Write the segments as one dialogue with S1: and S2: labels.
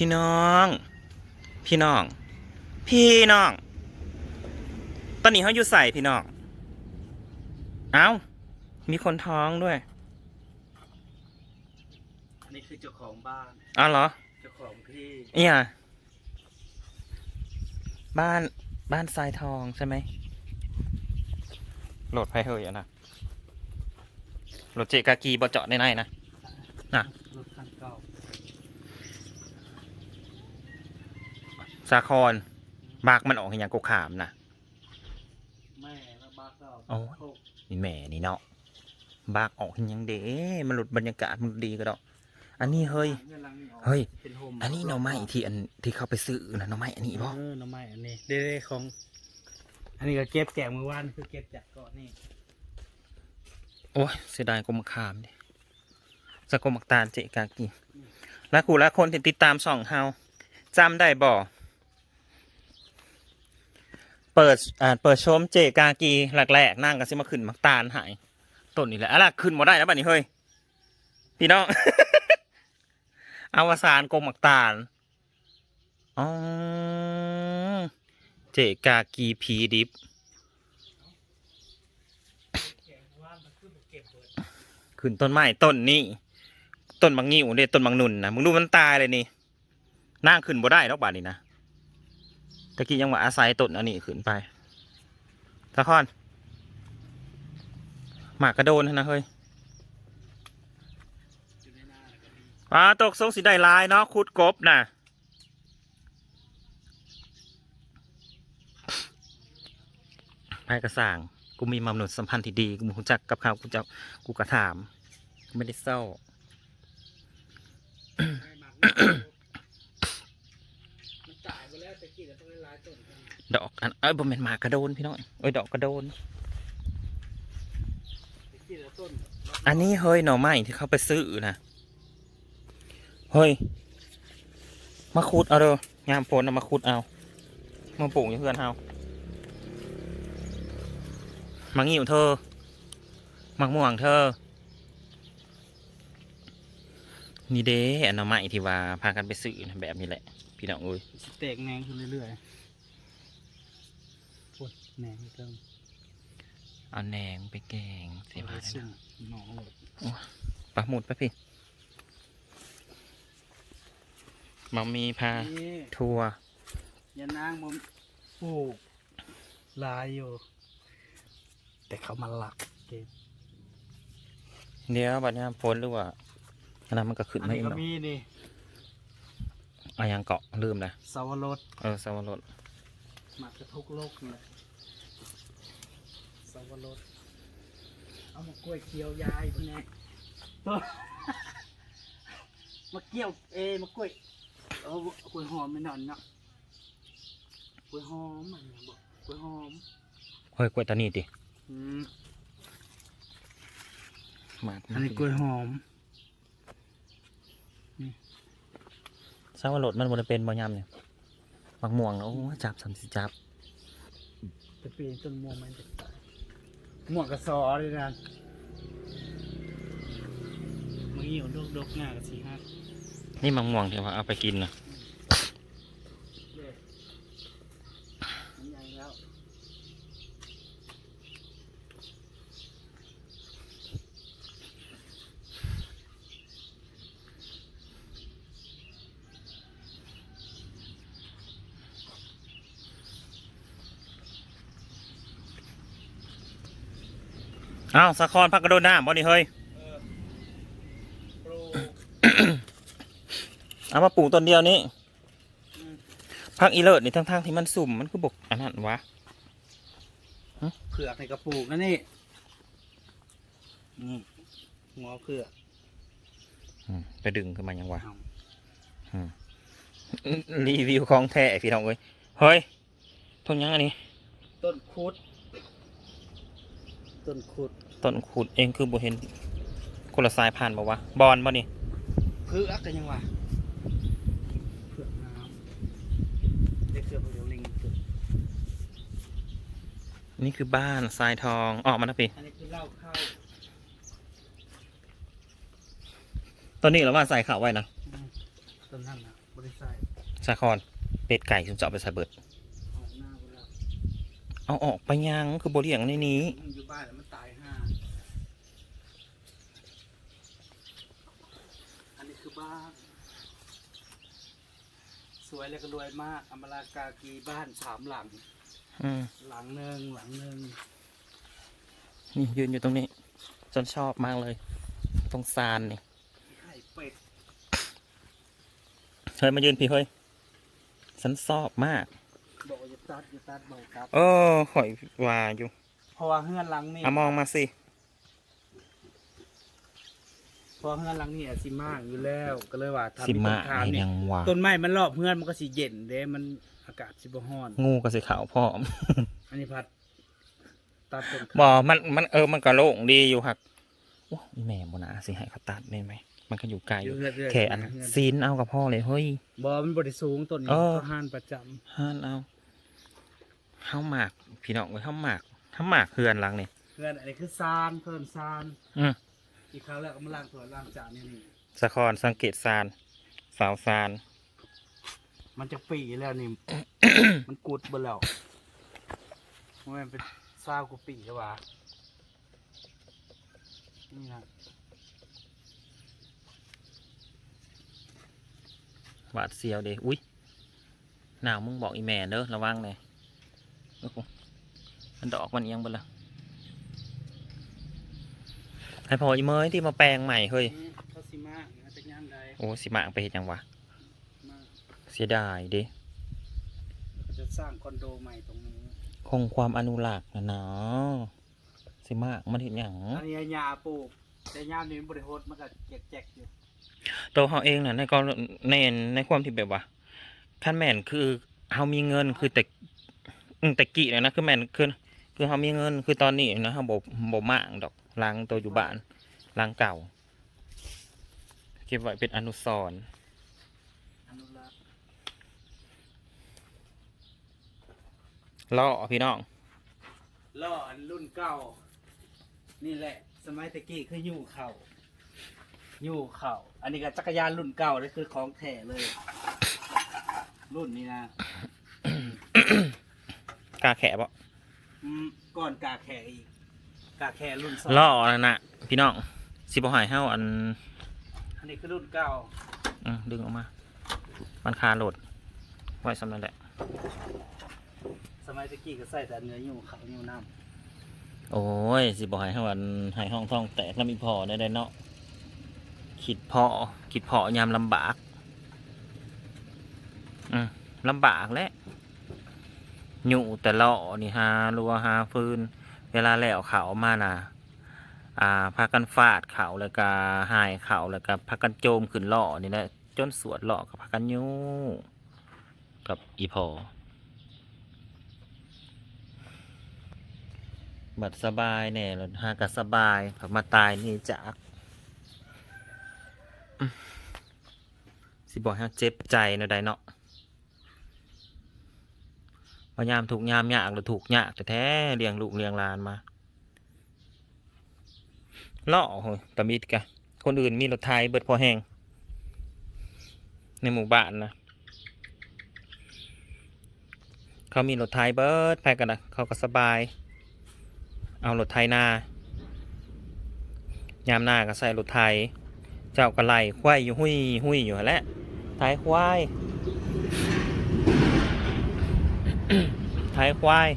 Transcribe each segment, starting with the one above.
S1: พี่น้อง พี่น้อง พี่น้อง ตอนนี้เขาอยู่ใส่พี่น้อง เอ้า มีคนท้องด้วย
S2: อันนี้คือเจ้าของบ้าน
S1: อ้าวเหรอ
S2: เจ้าของที่
S1: เนี่ยบ้านบ้านทรายทองใช่ไหม โหลดไปเฮ้ยอะนะ โหลดเจกากีบอเจาะได้ไหนนะ
S2: รถคันเก่า
S1: สาครบากมันออกอย่างกูขามนะ
S2: แม่แล้วบ้านเก่า
S1: โอ้ยนี่แหม่นี่เนาะบากออกอย่างเด้มันหลุดบรรยากาศมันดีก็ดอกอันนี้เฮ้ย
S2: นี่หลังนี่ออก
S1: เฮ้ย
S2: เป็นโฮม
S1: อันนี้หน่อไม้ที่อันที่เขาไปซื้อนะหน่อไม้อันนี้บ่
S2: เออหน่อไม้อันนี้เด้ๆของ อันนี้ก็เก็บแกะมือวานคือเก็บจากเกาะนี่
S1: โอ้ยเสียดายกรมขามดิสกรมกตาลเจกากีและกูและคนที่ติดตามส่องเฮาจำได้บ่ เปิดอ่าเปิดชมเจกากีแรกๆนั่งกันสิมาขึ้นมักตาลหายต้นนี่แหละอะไรขึ้นมาได้แล้วบัดนี้เฮ้ยพี่น้อง อวสานกรมมักตาลอ๋อเจกากีพีดิฟ
S2: แกะมือวานมันคือบ่เก็บเบิด
S1: ขึ้นต้นไม้ต้นนี้ต้นบางงิ้วเด้ต้นบางนุ่นนะมึงดูมันตายเลยนี่นั่งขึ้นบ่ได้แล้วบาดนี้นะ ตะกี้ยังว่าอาศัยต้นอันนี้ขึ้นไปตะคอนหมากกระโดนนะเฮ้ย
S2: อยู่ในหน้าแล้วก็มี
S1: ปลาตกทรงสีได้ลายเนาะคุดกบน่ะไปกระสร้างกูมีมามนุษย์สัมพันธ์ที่ดีกูรู้จักกับเขากูจะกูกระถามกูไม่ได้เศร้า
S2: ให้หมักมันตายไปแล้วแต่กี้ก็ต้องได
S1: อกอันเอ้ยบ่แม่นหมากกระโดนพี่น้องเอ้ยดอกกระโดน อันนี้เฮ้ยหน่อไม้ที่เขาไปซื้อนะเฮ้ยมาขุดเอาเด้อยามฝนเอามาขุดเอามาปลูกอยู่เพื่อนเฮามังงิ้วเธอมังม่วงเธอนี่เด้อันหน่อไม้ที่ว่าพากันไปซื้อนะแบบนี้แหละ พี่น้องเอ้ย
S2: สเต็กแหนงขึ้นเรื่อยๆโอ้ย แหนงเติม
S1: เอาแหนงไปแกงเสีย
S2: เอา
S1: มา
S2: ไปซุ่มหนองหมด
S1: ปักหมุดไปพี่มัมมีพา
S2: นี่
S1: ทัวร์
S2: ยานางผมปลูกหลายอยู่ แต่เขามาหลักเก็บ
S1: เดี๋ยวบัดนี้ฝนหรือว่าอันนั้นมันก็ขึ้น
S2: อัน
S1: มา
S2: นี้
S1: เอง
S2: ก็
S1: เนาะ
S2: มีนี่
S1: อายังเกาะลืมนะ
S2: สาวรส
S1: เออสวรส
S2: มากระทุกโลกนี่แหละ สาวรสเอามากล้วยเคี้ยวยายพวกนี้ตัว มาเกี่ยวเอยมากล้วยเอากล้วยหอมไม่นอนเนาะกล้วยหอมมันเนี่ยบอกกล้วยหอม
S1: เฮ้ยกล้วยตานีดิ
S2: อืม
S1: หมาก
S2: อันนี้กล้วยหอม
S1: สวรสมันบริเป็นบ่ยำเนี่ยมักม่วงนะโอ้ยจับสันสิจับ
S2: จะปีนต้นม่วงมันจะ หมวกกระสอเลยนะมึงหิวดกดกๆง่ายกับสี่ห้า
S1: นี่มังม่วงที่ว่าเอาไปกินนะ
S2: เย้มันใหญ่แล้ว
S1: อ้าวสะคอนพักกระโดดน้ำบ่นี่เฮ้ย
S2: ปลูก
S1: เอามาปลูกต้นเดียวนี้
S2: อืม
S1: พักอีเลิศนี่ทั้งๆที่มันสุ่มมันคือบกอันนั้นวะ
S2: เผือกในกระปุกนั่นนี่นี่หัวเผือก
S1: อืมไปดึงขึ้นมายังวะ
S2: เอา
S1: รีวิวของแท้พี่น้องเอ้ยเฮ้ยต้นยังอันนี้
S2: ต้นคุด ต้นคุด
S1: ต้นขุดเองคือบ่เห็นคนละสายพันธุ์บ่วะบอลบ่นี่
S2: เผือกกันยังวะเผือกน้ำเด็กเสือพวกเดียวลิงเผือก
S1: นี่คือบ้านทรายทองออกมานะพี่
S2: อันนี้คือเหล้าเข้า
S1: ต้นนี้เราว่าใส่ขาวไว้นะ
S2: อืมต้นนั่นนะบริษัท
S1: สาคอนเป็ดไก่คุณจะเอาไปใส่เบิด
S2: ออกหน้าไปแล้ว
S1: เอาออกไปยังคือบริอย่างในนี้
S2: มันอยู่บ้านแล้วมันตายห้าอันนี้คือบ้าน สวยแล้วก็รวยมากอมรากากีบ้านสามหลัง
S1: อืม
S2: หลังหนึ่งหลังหนึ่ง
S1: นี่ยืนอยู่ตรงนี้จนชอบมากเลย ตรงซานนี่
S2: ไข่เป็ด
S1: เฮ้ยมายืนพี่เฮ้ยฉันชอบมาก
S2: บอกว่าจะตัดจะตัดบอกตัด
S1: เออข่อยว่าอยู่
S2: เพราะว่าเฮือนหลังนี่
S1: เอามองมาสิ
S2: เพราะเฮือนหลังนี่อะสิมากอยู่แล้ว ก็เลยว่าทำ
S1: สิมา
S2: ต้นขาม
S1: ไอ้
S2: นี่
S1: ยังวะ
S2: ต้นไม้มันรอบเฮือนมันก็สิเย็นเด้มันอากาศสิบ่ร้อน
S1: งูก็สิขาวพร้อม
S2: อันนี้พัดตัดต้น
S1: บ
S2: ขา
S1: อมัน มัน เออ มันก็โล่งดีอยู่ครับโอ้ยแม่บนะสิให้เขาตัดได้ไหม มันก็อยู่ไกลอ
S2: อยู่
S1: ยู่
S2: เฮือนเรื่อย
S1: แค่อันซีนเอากับพ่อเลยเฮ้ย
S2: บ่มันบ่ได้สูงต้นนี้
S1: เออ
S2: ก็ห้านประจำ
S1: ฮันเอาเฮาหมาก พี่น้องเอ้ยเฮาหมากเฮาหมากเฮือนหลังนี่
S2: เฮือนอันนี้คือซานเพิ่นซาน
S1: อืม
S2: อีกครั้งแล้วก็มาล้างถ้วยล้างจานนี่นี่
S1: สะคอนสังเกตซาน สาวซาน
S2: มันจะปีแล้วนี่ มันกุดเบ่แล้วมันเป็นซาวกว่าปีแล้ววะนี่นะ
S1: หวาดเสียวเด้อุ้ยหนาวมึงบอกอีแม่เด้อระวังเลยโอ้โหมันดอกมันเอียงไปละ ให้พออีเมยที่มาแปลงใหม่เฮ้ย
S2: นี่เขาสิมากนะจะย่างใด
S1: โอ้สิมางไปเห็นยังวะ
S2: มาก
S1: เสียดายเด้
S2: แล้วก็จะสร้างคอนโดใหม่ตรงนี้
S1: คงความอนุรักษ์นะเนาะสิมากมันเห็นอย่าง
S2: อันนี้ยาปลูกแต่ยามนี้มันบริโภคมันก็แจกๆอยู่
S1: ตัวเขาเองน่ะในก็ในในความที่แบบว่าขั้นแม่นคือเขามีเงินคือแต่อืมแต่กี้เนี่ยนะคือแม่นคือคือเขามีเงินคือตอนนี้นะเขาบบบบมากดอก ล้างตัวอยู่บ้านล้างเก่า เก็บไว้เป็นอนุสรณ์
S2: อนุรักษ์
S1: ล่อพี่น้อง
S2: ล่ออันรุ่นเก่า นี่แหละ สมัยตะกี้คืออยู่เข่าอยู่เข่า อันนี้ก็จักรยานรุ่นเก่าเลยคือของแท้เลย รุ่นนี้นะ
S1: กาแขบอะ
S2: อืมก่อนกาแขอีก กาแขรุ่นสอง
S1: ล่อนั่นน่ะพี่น้องสิบหายเฮาอัน
S2: อันนี้คือรุ่นเก่า
S1: อืมดึงออกมา มันคาโหลด ไว้สำนั้นแหละ
S2: สมัยตะกี้ก็ใส่แต่เนื้ออยู่เขาอยู่น้
S1: โอ้ย สิบอกให้วันให้ห้องท่องแตกแล้วมีพอได้ได้เนาะคิดพอคิดพอยามลำบาก อืมลำบากแหละอยู่แต่เลาะนี่ฮารัวหาฟืน เวลาแล้วเขามาน่ะอ่าพากันฟาดเขาแล้วก็หายเขาแล้วก็พากันโจมขึ้นเลาะนี่แหละจนสวดเลาะกับพากันยู่กับอีพอบัดสบายแน่แล้วหากัสบายผักมาตายนี่จากสิบอกให้เจ็บใจเนาะใดเนาะ พยายามถูกยามยากหรือถูกยากแต่แท้เลี้ยงลูกเลี้ยงหลานมาเล่อโหยตะมิดกะคนอื่นมีรถไทยเบิดพอแห้งในหมู่บ้านนะเขามีรถไทยเบิดไปกันนะเขาก็สบาย เอารถไถนายามหน้าก็ใส่รถไถเจ้าก็ไล่ควายอยู่หุยหุยอยู่แหละไถควาย ไถควาย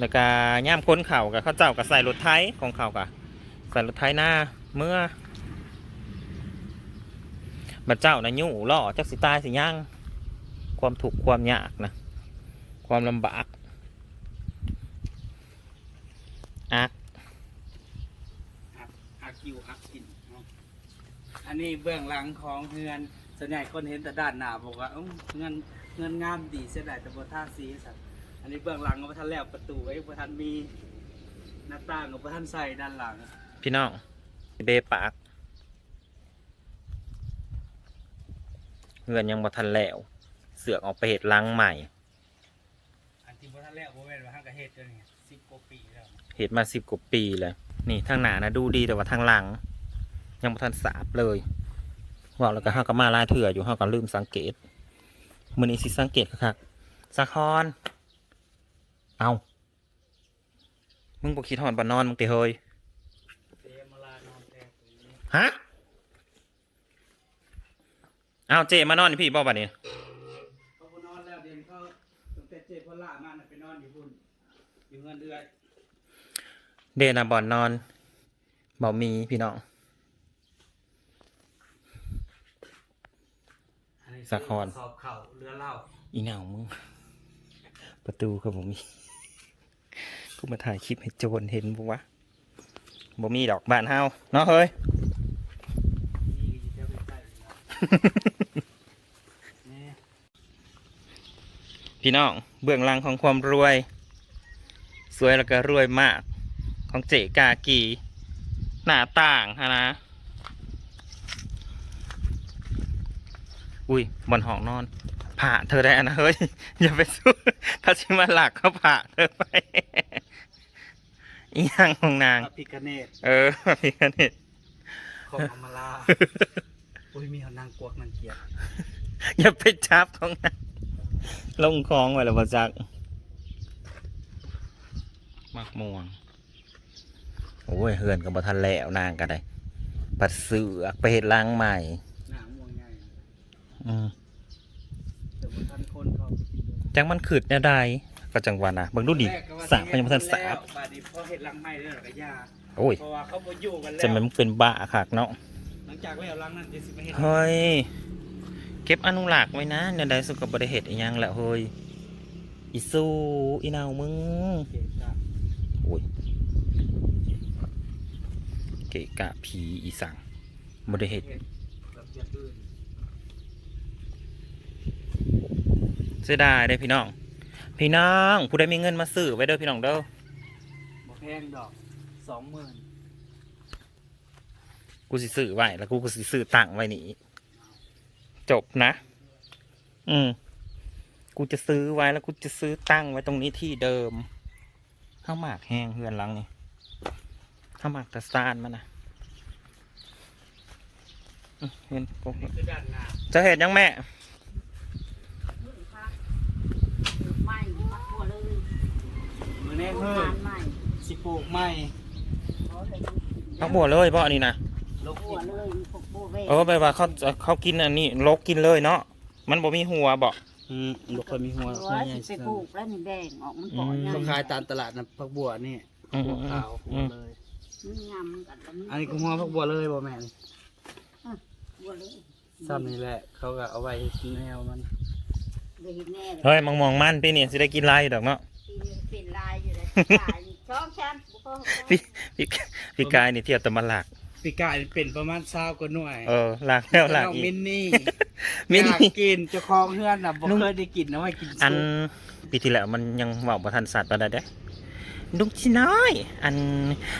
S1: แล้วก็ย่ามค้นเข่ากับเขาเจ้าก็ใส่รถไถของเขากะใส่รถไถหน้าเมื่อบัดเจ้านะยู่ล่อจักสิตายสิย่างความถูกความยากนะ ความลำบากอัก
S2: อักอยู่อักกินอันนี้เบื้องหลังของเงินส่วนใหญ่คนเห็นแต่ด้านหน้าบอกว่าเอ้าเงิน เงินงามดีเสียดายแต่บ่ท่าสีสัตว์อันนี้เบื้องหลังก็บ่ทันแล้วประตูไว้บ่ทันมีหน้าต่างก็บ่ทันใส่ด้านหลัง
S1: พี่น้องเบปากเงินยังบ่ทันแล้ว เสือกออกไปเหตุล้างใหม่
S2: อันที่บ่ทันแล้วบ่แม่นว่าหังกะเฮ็ดเดี๋ยวนี้10กว่าปีแล้ว
S1: เหตุมาสิบกว่าปีเลยนี่ทางหน้านะดูดีแต่ว่าทางหลัง ยังบ่ทันสาบเลยว่าแล้วก็ห้าก็มาลายเถื่ออยู่ห้าก็ลืมสังเกต มือนี้สิสังเกตคักๆสะคอน เอามึงบอกคิดหอนบานนอนมึงเตะเฮย
S2: เตมาลานอนแทนตรงนี้
S1: ฮะเอาเจมานอนนี่พี่บอกบัดนี้
S2: เขาบ่นอนแล้วเดี๋ยวเขาตั้งแต่เจ็บพล่ามาน่ะไปนอนอยู่พุ่นอยู่เงินเดือน
S1: เดนะบอนนอนบ่มีพี่น้อง
S2: อันนี้
S1: สะคอน
S2: สอบเข่าเรือเหล่า
S1: อีเหนามึง ประตูก็บ่มีกูมาถ่ายคลิปให้โจรเห็นบุวะบ่มีดอกบ้านเฮาเนาะเฮ้ย
S2: นี่จะไปใกล้ๆนะนี่
S1: พี่น้องเบื้องหลังของความรวย สวยแล้วก็รวยมาก ของเจกากี หน้าต่างฮะนะ อุ้ยบนห้องนอน ผ่าเธอได้อะนะเฮ้ย อย่าไปสู้ถ้าชิมาหลักเขาผ่าเธอไปอีหยังของนาง
S2: พระพิคเนต
S1: เออพี่กันนี่
S2: ของอมราโอ้ยมีเขานางกวกนางเกียรติ
S1: อย่าไปจับของนางลงคลองไว้แล้วบ่จักมักม่วง โอ้ยเฮือนกับบ่ทันแล้วนางก็ได้ปัดเสือกไปเฮ็ดล้างใหม่
S2: หน้าม่วงใหญ่
S1: อืม
S2: แต่ว่าท่านคนเขาไปกินเลย
S1: จังมันขืดแนวใดก็จังหวะนะเบิ่งดูดิ
S2: แรกก็ว่
S1: สาบมันยังบ่ทันสาบ
S2: บาดนี้พอเห็ดรังไม้เรื่องกระยา
S1: โอ้ย
S2: เพราะว่าเขาบ่อยู่กันแล้ว
S1: จะมันเป็นบ้าคักเนาะ
S2: หลังจากแล้วรังนั้นจะสิมาเห็ด
S1: เฮ้ย เก็บอนุรักษ์ไว้นะแนวใดสุขก็บ่ได้เฮ็ดอีหยังแหละเฮ้ย อีสู้อีนาวมึง
S2: เกะกะ
S1: โอ้ย เกะกะผีอีสังบ่ได้เฮ็ด
S2: เห็ดแบบอย่างอื่น
S1: เสียดายเด้อพี่น้อง พี่น้องผู้ใดมีเงินมาซื้อไว้เด้อพี่น้องเด้อ
S2: บ่แพงดอกสองหมื่น
S1: กูสิซื้อไว้แล้วกูก็สิซื้อตังค์ไว้นี่จบนะ อืมกูจะซื้อไว้แล้วกูจะซื้อตั้งไว้ตรงนี้ที่เดิมข้าวหมากแห้งเฮือนหลังนี่ข้าวหมากตะซานมันนะอื้อเห็นกู
S2: นี่คือด้านหน้า
S1: จะเห็นยังแม่
S3: ไม่มักบัวเลย
S2: มือ แน่
S3: ปลู
S2: เฮ้
S3: ก
S2: ย
S3: ทานใหม่
S2: สิปลูกไม้
S3: เขาเลย
S1: พักบัวเลยเพราะอันนี้นะ
S2: ลก
S3: บัวเลยมีพวกบัวเว
S1: เออไปว่าเขาเขากินอันนี้ลกกินเลยเนาะมันบ่มีหัวบ่
S2: อืมบ่เคยมีหัว
S3: หั
S2: หั
S3: ว
S2: วใหญ่
S3: สิไปปลูกแล้วนี่แบ่งออกมันก่อน
S1: อืม
S3: ใหญ่
S2: เขาขายตามตลาดนะผักบัวนี่
S1: อืม
S2: บัว
S1: อืม
S2: ขาวหั
S1: อื
S2: ว
S1: ม
S2: เลย
S3: มันยำกันแล้วมัน
S2: อันนี้ก็หัวผักบัวเลยบ่แม่น
S3: บัวเลย
S2: ซ้ำนี่แหละ เขาก็เอาไว้แนวมัน
S3: เลยเห็นแน่เลย
S1: เฮ้ยมังมองมันปีนี้สิได้กินไรอยู่ดอกเนาะ
S3: ปีนี้ เป็นลายอยู่เลยลายช่องชั้นบุกเข้า
S1: พี่พี่พี่กายนี่เที่ยวแตะมาหลัก
S2: ปีกายเป็นประมาณ20กว่าหน่วย
S1: เออหลักแล้วหลัก
S2: น้อง
S1: อี
S2: มิ
S1: ก
S2: นนี่
S1: มิน
S2: อยาก
S1: นี่
S2: กินเจ้าของเฮือนน่ะบ่
S1: ลุง
S2: เคยได้กินนะว่ากิน
S1: อัน
S2: ซุป
S1: ปีที่แล้วมันยังเว่าประทันสัตว์ประดเด้ลุงชิน้อย อัน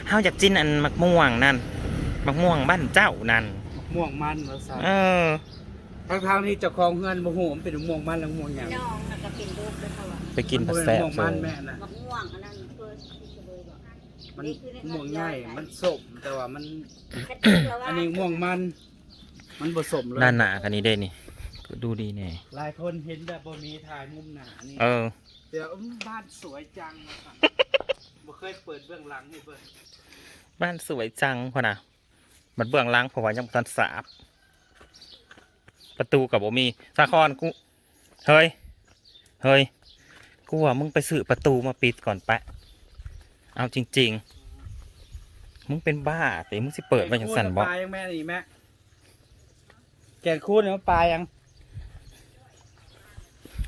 S1: เฮาอยากกินอันมักม่วงนั่นมักม่วงบ้านเจ้านั่น
S2: ม่วงมันว่าซั่น
S1: เออ
S2: ทั้งทางๆที่เจ้าของเฮือนบ่ฮู้มันเป็นม่วงมันแล้วม่วงหยัง
S3: น้องน่ะก็เป็นลูกด้วยเขาว่า
S1: ไปกิน
S2: มั
S1: ผัด
S2: บ่
S1: แซ่
S2: เป็น
S1: บ
S2: ม่วง
S1: โซ
S2: มันแม่น่ะ
S3: มะม่วงอันนั้นเพิ่นที่จะเลยบอก
S2: มันม่วงใหญ่มันส้มแต่ว่ามัน
S3: กระติกแล้วว่า
S2: อันนี้ม่วงมัน มันผสมเลย
S1: ด้านหน้ากันนี้ได้นี่ก็ดูดีแน่
S2: หลายคนเห็นแบบบ่มีถ่ายมุมหน้านี่
S1: เออ
S2: เดี๋ยวอื้อบ้านสวยจังนะครับบ่เคยเปิดเบื้องหลังให้เบิ่ง
S1: บ้านสวยจังพ่อนะมันเบื้องหล่างเพราะว่ายังบ่ทันสาบ ประตูกับบ่มีสาคอนกูเฮ้ยเฮ้ยกูว่ามึงไปซื้อประตูมาปิดก่อนปะเอาจริง ๆ มึงเป็นบ้าแต่มึงสิเปิดไว้อย่างสั่นบ่
S2: ปลายังแม่นี่แม่แกนคูดเนี่ยปลายัง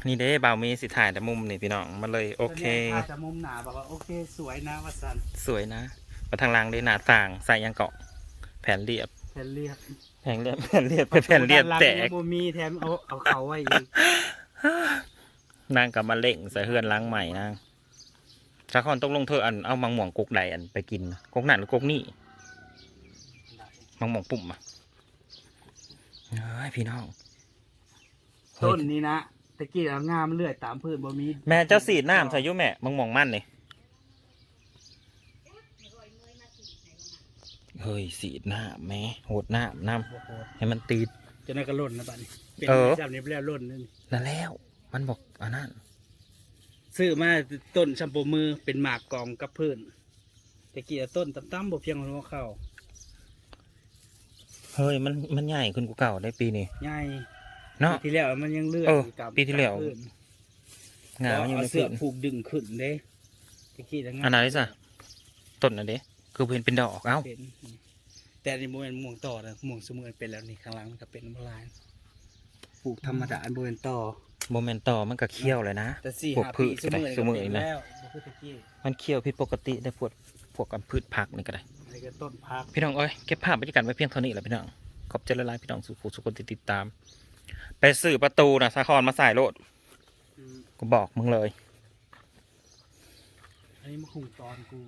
S1: นี่เด้บ่าวมีสิถ่ายแต่มุมนี่พี่น้องมันเลยโอเค
S2: ถ่ายจากมุมหน้าบอกว่าโอเคสวยนะว่าซั่น
S1: สวยนะมาทางล่างได้หน้าต่างใส่ยังเกาะแผ่นเรียบ
S2: แผ่นเรียบ
S1: แผ่นเรียบแผ่นเรียบแผ่นเรียบแตก
S2: บ่มีแถมเอาเอาเขาไว้อีก
S1: นางกับมาเล่งใส่เฮือนล้างใหม่นางสาคอนต้องลงเธออันเอามังม่วงกกใดอันไปกินนะกกนั่นหรือกกนี่มังม่วงปุ่มอะเฮ้ยพี่น้องเฮ้
S2: ต้
S1: ย
S2: นนี้นะตะกี้เอางามเลื่อยตามพื้นบ่มี
S1: แม่เจ้าสีดน้ำใส่อยุ่แม่มังม่วงมันนี่ เฮ้ยสีดน้ำแม่โหดน้ำน้ำให้มันติด
S2: จะนั่นก็ล่นนะบัดนี้เป็น
S1: เออ
S2: จำนี้ไปแล้วล่นนั่น
S1: นั่นแล้ว มันบอกอันนั้น
S2: ซื้อมาต้นชัมโปมือเป็นหมากกองกับเพื่อนแต่กี้ต้นตั้มๆบ่เพียงหัวเข้า
S1: เฮ้ยมันมันใหญ่ขึ้นกว่าเก่าได้ปีนี้
S2: ใหญ่
S1: เนาะ
S2: ปีที่แล้วมันยังเลือด
S1: เออ
S2: อยู่กับ
S1: ปีที่แล้ว
S2: กับพื้น
S1: งา
S2: แล้ว
S1: มันยัง
S2: เอา
S1: ไม่
S2: เสื้
S1: ขึ้
S2: อนผูกดึงขึ้นเด้ตะกี้จะงาม
S1: อันนั้นจ้ะต้นอันเด้ คือเป็นเป็นดอกเอ้า
S2: เป็นแต่อันนี่โมเป็นม่วงต่อนะม่วงสมุนเป็นแล้วนี่ข้างหล่างมันก็เป็นมะลายปลูกธรรมดาอันโมเป็นต่อ
S1: โมเมนต์ต่อมันก็เคี้ยวเลยนะ
S2: แต่สี่
S1: พวก
S2: ห้า
S1: พื
S2: ปี
S1: ช
S2: ส
S1: ก็ได้
S2: มุน
S1: สมุน
S2: ก็เป็น
S1: นะ
S2: แล้วบ่คือตะกี้
S1: มันเคี้ยวผิดปกติได้พวกพวกกันพืชผักนี่ก็ได้
S2: อะไรก็ต้นพัก
S1: พี่น้องเอ้ยเก็บภาพบรรยากาศไว้เพียงเท่านี้แหละพี่น้องขอบใจละลายพี่น้องสุขุสุคนที่ติดตาม ไปสื่อประตูนะสาครมาใส่โลด
S2: อืม
S1: ก็บอกมึงเลย
S2: อันนี้มันคงตอนกู